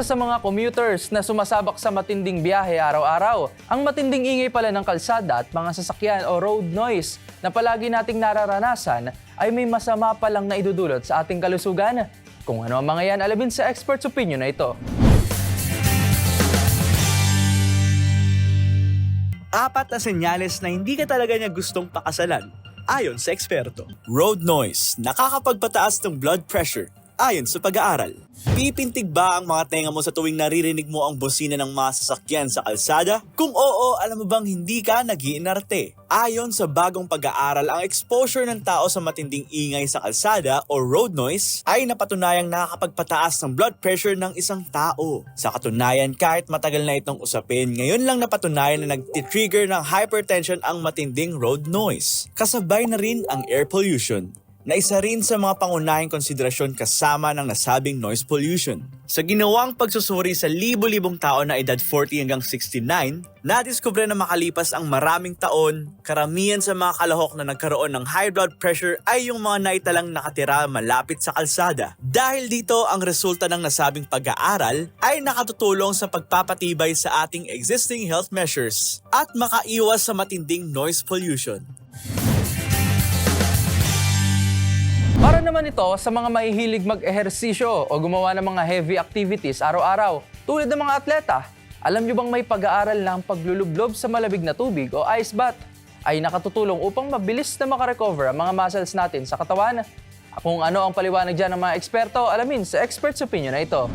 Isa sa mga commuters na sumasabak sa matinding biyahe araw-araw? Ang matinding ingay pala ng kalsada at mga sasakyan o road noise na palagi nating nararanasan ay may masama palang na idudulot sa ating kalusugan. Kung ano ang mga yan, alamin sa expert's opinion na ito. apat na senyales na hindi ka talaga niya gustong pakasalan, ayon sa eksperto. Road noise, nakakapagpataas ng blood pressure, ayon sa pag-aaral. Pipintig ba ang mga tenga mo sa tuwing naririnig mo ang bosina ng mga sasakyan sa kalsada? Kung oo, alam mo bang hindi ka nagiinarte? Ayon sa bagong pag-aaral, ang exposure ng tao sa matinding ingay sa kalsada o road noise ay napatunayang nakakapagpataas ng blood pressure ng isang tao. Sa katunayan, kahit matagal na itong usapin, ngayon lang napatunayan na nagtitrigger ng hypertension ang matinding road noise. Kasabay na rin ang air pollution na isa rin sa mga pangunahing konsiderasyon kasama ng nasabing noise pollution. Sa ginawang pagsusuri sa libo-libong tao na edad 40 hanggang 69, nadiskubre na makalipas ang maraming taon, karamihan sa mga kalahok na nagkaroon ng high blood pressure ay yung mga naitalang nakatira malapit sa kalsada. Dahil dito, ang resulta ng nasabing pag-aaral ay nakatutulong sa pagpapatibay sa ating existing health measures at makaiwas sa matinding noise pollution. Para naman ito sa mga mahihilig mag-ehersisyo o gumawa ng mga heavy activities araw-araw, tulad ng mga atleta. Alam nyo bang may pag-aaral ang paglulublob sa malamig na tubig o ice bath ay nakatutulong upang mabilis na makarecover ang mga muscles natin sa katawan? Kung ano ang paliwanag dyan ng mga eksperto, alamin sa expert's opinion na ito.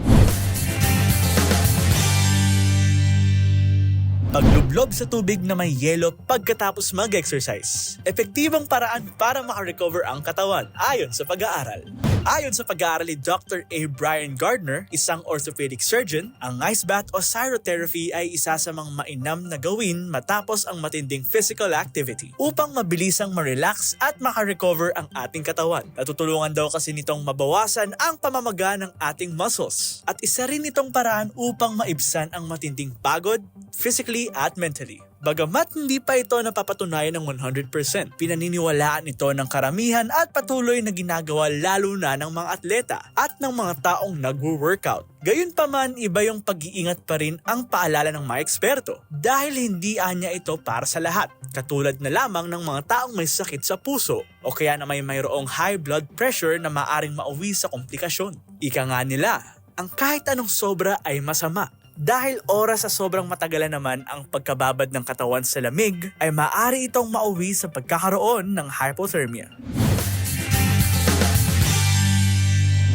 Paglublob sa tubig na may yelo pagkatapos mag-exercise. Epektibang paraan para makarecover ang katawan ayon sa pag-aaral. Ayon sa pag-aaral ni Dr. A. Brian Gardner, isang orthopedic surgeon, ang ice bath o cryotherapy ay isa sa mga mainam na gawin matapos ang matinding physical activity upang mabilisang ma-relax at makarecover ang ating katawan. Natutulungan daw kasi nitong mabawasan ang pamamaga ng ating muscles. At isa rin itong paraan upang maibsan ang matinding pagod, physically at mentally. Bagamat hindi pa ito napapatunayan ng 100%, pinaniniwalaan ito ng karamihan at patuloy na ginagawa lalo na ng mga atleta at ng mga taong nagwo-workout. Gayunpaman, iba yung pag-iingat pa rin ang paalala ng mga eksperto dahil hindi anya ito para sa lahat. Katulad na lamang ng mga taong may sakit sa puso o kaya na may mayroong high blood pressure na maaring mauwi sa komplikasyon. Ika nga nila, ang kahit anong sobra ay masama. Dahil oras sa sobrang matagalan naman ang pagkababad ng katawan sa lamig, ay maaari itong mauwi sa pagkakaroon ng hypothermia.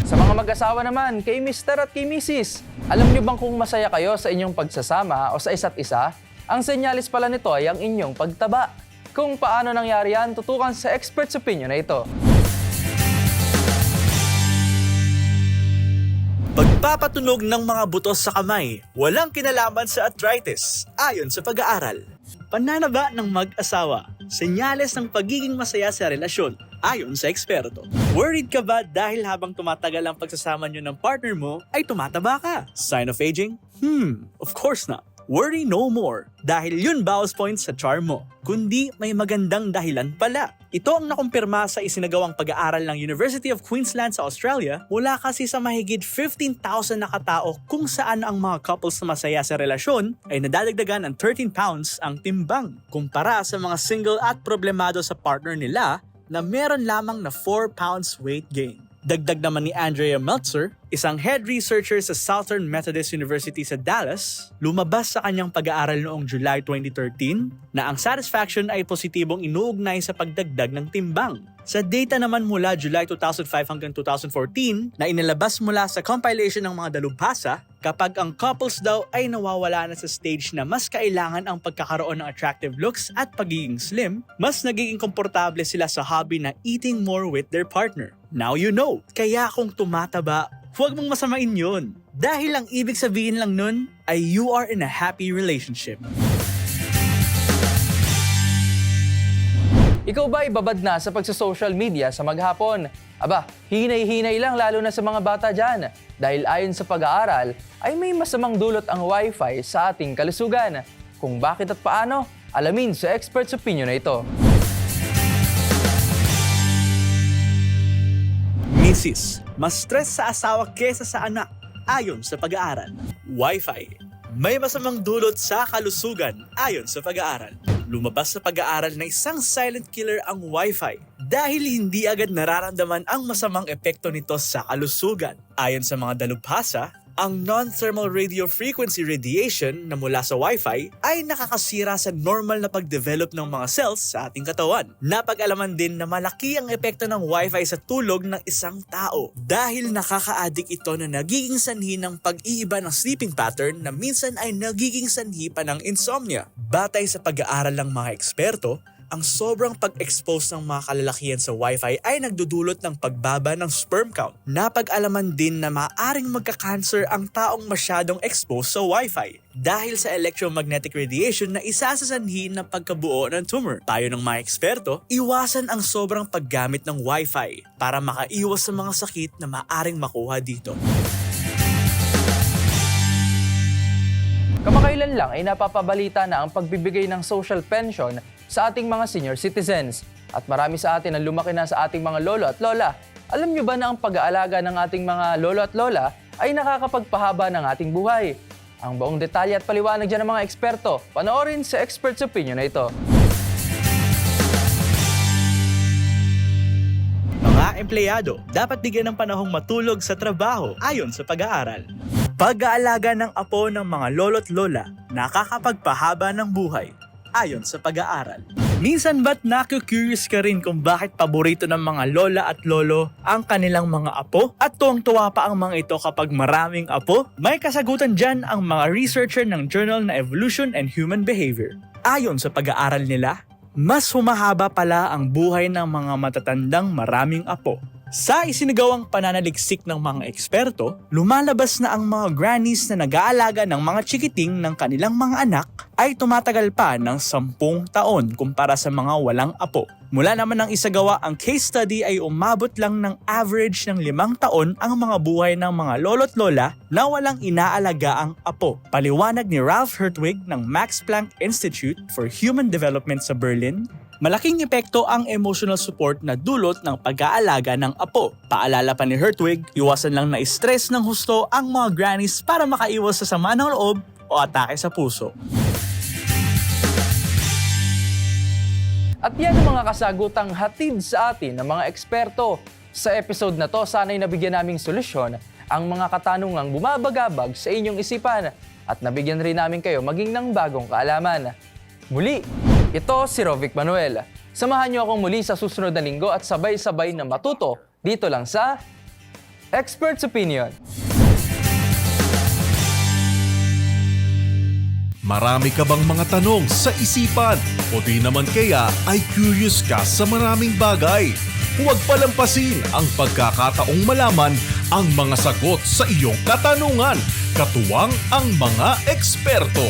Sa mga mag-asawa naman, kay Mr. at kay Mrs. Alam niyo bang kung masaya kayo sa inyong pagsasama o sa isa't isa? Ang senyalis pala nito ay ang inyong pagtaba. Kung paano nangyari yan, tutukan sa expert's opinion na ito. Pagpapatunog ng mga butos sa kamay, walang kinalaman sa arthritis, ayon sa pag-aaral. Pananaba ng mag-asawa, senyales ng pagiging masaya sa relasyon, ayon sa eksperto. Worried ka ba dahil habang tumatagal ang pagsasama nyo ng partner mo, ay tumataba ka? Sign of aging? Hmm, of course not. Worry no more dahil yun bawas points sa charm mo, kundi may magandang dahilan pala. Ito ang nakumpirma sa isinagawang pag-aaral ng University of Queensland sa Australia mula kasi sa mahigit 15,000 na katao kung saan ang mga couples na masaya sa relasyon ay nadadagdagan ng 13 pounds ang timbang kumpara sa mga single at problemado sa partner nila na meron lamang na 4 pounds weight gain. Dagdag naman ni Andrea Meltzer, isang head researcher sa Southern Methodist University sa Dallas, lumabas sa kanyang pag-aaral noong July 2013 na ang satisfaction ay positibong inuugnay sa pagdagdag ng timbang. Sa data naman mula July 2005 hanggang 2014 na inilabas mula sa compilation ng mga dalubhasa, kapag ang couples daw ay nawawala na sa stage na mas kailangan ang pagkakaroon ng attractive looks at pagiging slim, mas nagiging komportable sila sa hobby na eating more with their partner. Now you know. Kaya kung tumataba, huwag mong masamain yun. Dahil ang ibig sabihin lang nun ay you are in a happy relationship. Ikaw ba ibabad na sa pagsa-social media sa maghapon? Aba, hinay-hinay lang lalo na sa mga bata dyan. Dahil ayon sa pag-aaral, ay may masamang dulot ang wifi sa ating kalusugan. Kung bakit at paano, alamin sa expert's opinion na ito. Mrs. Mas stress sa asawa kesa sa anak ayon sa pag-aaral. Wi-Fi. May masamang dulot sa kalusugan ayon sa pag-aaral. Lumabas sa pag-aaral na isang silent killer ang Wi-Fi dahil hindi agad nararamdaman ang masamang epekto nito sa kalusugan. Ayon sa mga dalubhasa, ang non-thermal radio frequency radiation na mula sa Wi-Fi ay nakakasira sa normal na pagdevelop ng mga cells sa ating katawan. Napag-alaman din na malaki ang epekto ng Wi-Fi sa tulog ng isang tao dahil nakaka-addict ito na nagiging sanhi ng pag-iiba ng sleeping pattern na minsan ay nagiging sanhi pa ng insomnia. Batay sa pag-aaral ng mga eksperto, ang sobrang pag-expose ng mga kalalakihan sa Wi-Fi ay nagdudulot ng pagbaba ng sperm count. Napag-alaman din na maaring magka-cancer ang taong masyadong exposed sa Wi-Fi dahil sa electromagnetic radiation na isa ng pagkabuo ng tumor. Tayo ng mga eksperto, iwasan ang sobrang paggamit ng Wi-Fi para makaiwas sa mga sakit na maaring makuha dito. Kamakailan lang ay napapabalita na ang pagbibigay ng social pension sa ating mga senior citizens. At marami sa atin ang lumaki na sa ating mga lolo at lola. Alam nyo ba na ang pag-aalaga ng ating mga lolo at lola ay nakakapagpahaba ng ating buhay? Ang buong detalye at paliwanag dyan ng mga eksperto, panoorin sa Expert's Opinion na ito. Mga empleyado, dapat bigyan ng panahong matulog sa trabaho ayon sa pag-aaral. Pag-aalaga ng apo ng mga lolo't lola nakakapagpahaba ng buhay ayon sa pag-aaral. Minsan ba't naku-curious ka rin kung bakit paborito ng mga lola at lolo ang kanilang mga apo? At tuwang-tuwa pa ang mga ito kapag maraming apo? May kasagutan dyan ang mga researcher ng journal na Evolution and Human Behavior. Ayon sa pag-aaral nila, mas humahaba pala ang buhay ng mga matatandang maraming apo. Sa isinagawang pananaliksik ng mga eksperto, lumalabas na ang mga grannies na nag-aalaga ng mga chikiting ng kanilang mga anak ay tumatagal pa ng sampung taon kumpara sa mga walang apo. Mula naman ng isagawa ang case study ay umabot lang ng average ng limang taon ang mga buhay ng mga lolo't lola na walang inaalaga ang apo. Paliwanag ni Ralph Hertwig ng Max Planck Institute for Human Development sa Berlin, Malaking epekto ang emotional support na dulot ng pag-aalaga ng apo. Paalala pa ni Hertwig, iwasan lang na stress ng husto ang mga grannies para makaiwas sa sama ng loob o atake sa puso. At yan ang mga kasagutang hatid sa atin ng mga eksperto. Sa episode na to, sana'y nabigyan naming solusyon ang mga katanungang bumabagabag sa inyong isipan at nabigyan rin namin kayo maging ng bagong kaalaman. Muli, ito si Rovic Manuel. Samahan niyo akong muli sa susunod na linggo at sabay-sabay na matuto dito lang sa Expert's Opinion. Marami ka bang mga tanong sa isipan o di naman kaya ay curious ka sa maraming bagay? Huwag palampasin ang pagkakataong malaman ang mga sagot sa iyong katanungan. Katuwang ang mga eksperto.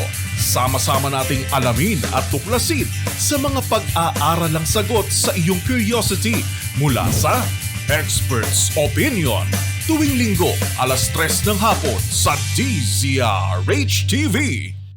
Sama-sama nating alamin at tuklasin sa mga pag-aaralang sagot sa iyong curiosity mula sa Experts Opinion. Tuwing linggo, alas 3 ng hapon sa DZRH TV.